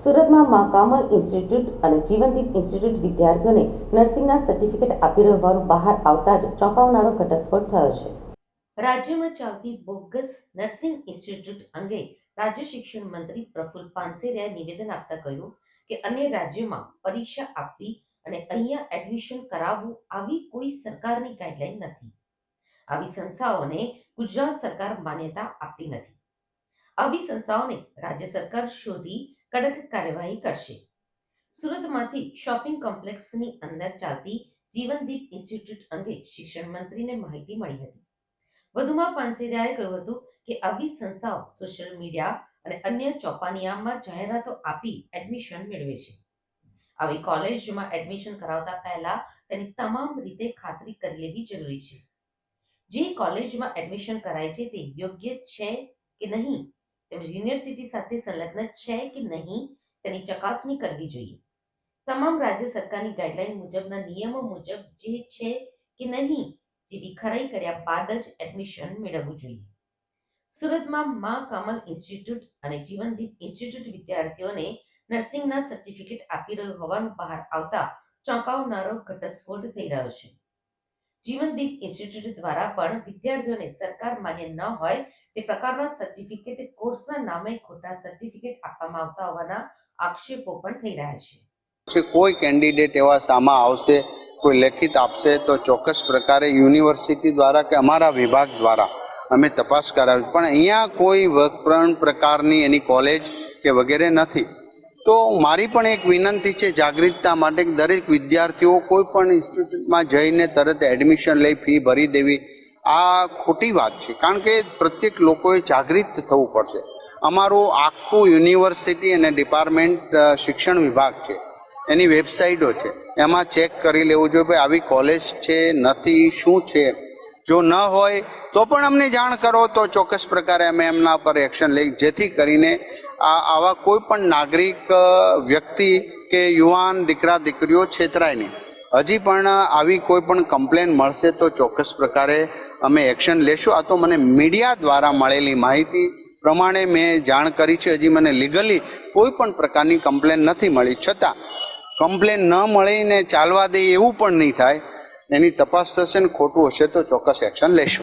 સુરતમાં મા કામલ ઇન્સ્ટિટ્યૂટ અને જીવનદીપ ઇન્સ્ટિટ્યૂટ વિદ્યાર્થીઓને નર્સિંગના સર્ટિફિકેટ આપી રહેવાનું બહાર આવતા જ ચોંકાવનારો ઘટસ્ફોટ થયો છે. રાજ્યમાં ચાલતી બોગસ નર્સિંગ ઇન્સ્ટિટ્યૂટ અંગે રાજ્ય શિક્ષણ મંત્રી પ્રફુલ પાનસેરિયાએ નિવેદન આપતા કહ્યું કે અન્ય રાજ્યોમાં પરીક્ષા આપવી અને અહીંયા એડમિશન કરાવવું આવી કોઈ સરકારની ગાઈડલાઈન નથી. આવી સંસ્થાઓને ગુજરાત સરકાર માન્યતા આપતી નથી. આવી સંસ્થાઓને રાજ્ય સરકાર શોધી કડક કાર્યવાહી કરશે. સુરતમાંથી શોપિંગ કોમ્પ્લેક્સની અંદર ચાલતી જીવનદીપ ઇન્સ્ટિટ્યૂટ અંગે શિક્ષણ મંત્રીને માહિતી મળી હતી. વધુમાં પાનસેરિયાએ કહ્યું હતું કે આવી સંસ્થાઓ સોશિયલ મીડિયા અને અન્ય ચોપાનિયામાં જાહેરાતો આપી એડમિશન મેળવે છે. આવી કોલેજમાં એડમિશન કરાવતા પહેલા તેની તમામ રીતે ખાતરી કરી લેવી જરૂરી છે. જે કોલેજમાં એડમિશન કરાય છે તે યોગ્ય છે કે નહીં યુનિવર્સિટી સાથે સંલગ્ન છે કે નહીં, તેની ચકાસણી કરવી જોઈએ. તમામ રાજ્ય સરકારની ગાઈડલાઈન મુજબના નિયમો મુજબ જે છે કે નહીં જેવી ખરાઈ કર્યા બાદ જ એડમિશન મેળવવું જોઈએ. સુરતમાં મા કમલ ઇન્સ્ટિટ્યૂટ અને જીવનદીપ ઇન્સ્ટિટ્યૂટ વિદ્યાર્થીઓને નર્સિંગના સર્ટિફિકેટ આપી રહ્યું હોવાનું બહાર આવતા ચોંકાવનારો ઘટસ્ફોટ થઈ રહ્યો છે. જીવનદીપ ઇન્સ્ટિટ્યૂટ દ્વારા પણ વિદ્યાર્થીઓને સરકાર માન્ય ન હોય તે પ્રકારના સર્ટિફિકેટ કોર્સના નામે ખોટા સર્ટિફિકેટ આપવામાં આવતા હોવાના આક્ષેપો પણ થઈ રહ્યા છે. કોઈ કેન્ડિડેટ એવા સામા આવશે, કોઈ લેખિત આપશે, તો ચોક્કસ પ્રકારે યુનિવર્સિટી દ્વારા કે અમારા વિભાગ દ્વારા અમે તપાસ કરાવી. પણ અહીંયા કોઈ પણ પ્રકારની એની કોલેજ કે વગેરે નથી. તો મારી પણ એક વિનંતી છે જાગૃતતા માટે દરેક વિદ્યાર્થીઓ કોઈ પણ ઇન્સ્ટિટ્યૂટમાં જઈને તરત એડમિશન લઈ ફી ભરી દેવી. આ ખોટી વાત છે. કારણ કે પ્રત્યેક લોકોએ જાગૃત થવું પડશે. અમારું આખું યુનિવર્સિટી અને ડિપાર્ટમેન્ટ શિક્ષણ વિભાગ છે. એની વેબસાઇટો છે. એમાં ચેક કરી લેવું જોઈએ ભાઈ આવી કોલેજ છે, નથી, શું છે. જો ન હોય, તો પણ અમને જાણ કરો તો ચોક્કસ પ્રકારે અમે એમના પર એક્શન લઈ, જેથી કરીને આ, આવા કોઈ પણ નાગરિક વ્યક્તિ કે યુવાન, દીકરા, દીકરીઓ છેતરાય નહીં. હજી પણ આવી કોઈ પણ કમ્પ્લેન મળશે તો ચોક્કસ પ્રકારે અમે એક્શન લેશું. આ તો મને મીડિયા દ્વારા મળેલી માહિતી પ્રમાણે મેં જાણ કરી છે. હજી મને લીગલી કોઈ પણ પ્રકારની કમ્પ્લેન નથી મળી. છતાં કમ્પ્લેન ન મળીને ચાલવા દે એવું પણ નહીં થાય. એની તપાસ થશે ને ખોટું હશે તો ચોક્કસ એક્શન લેશું.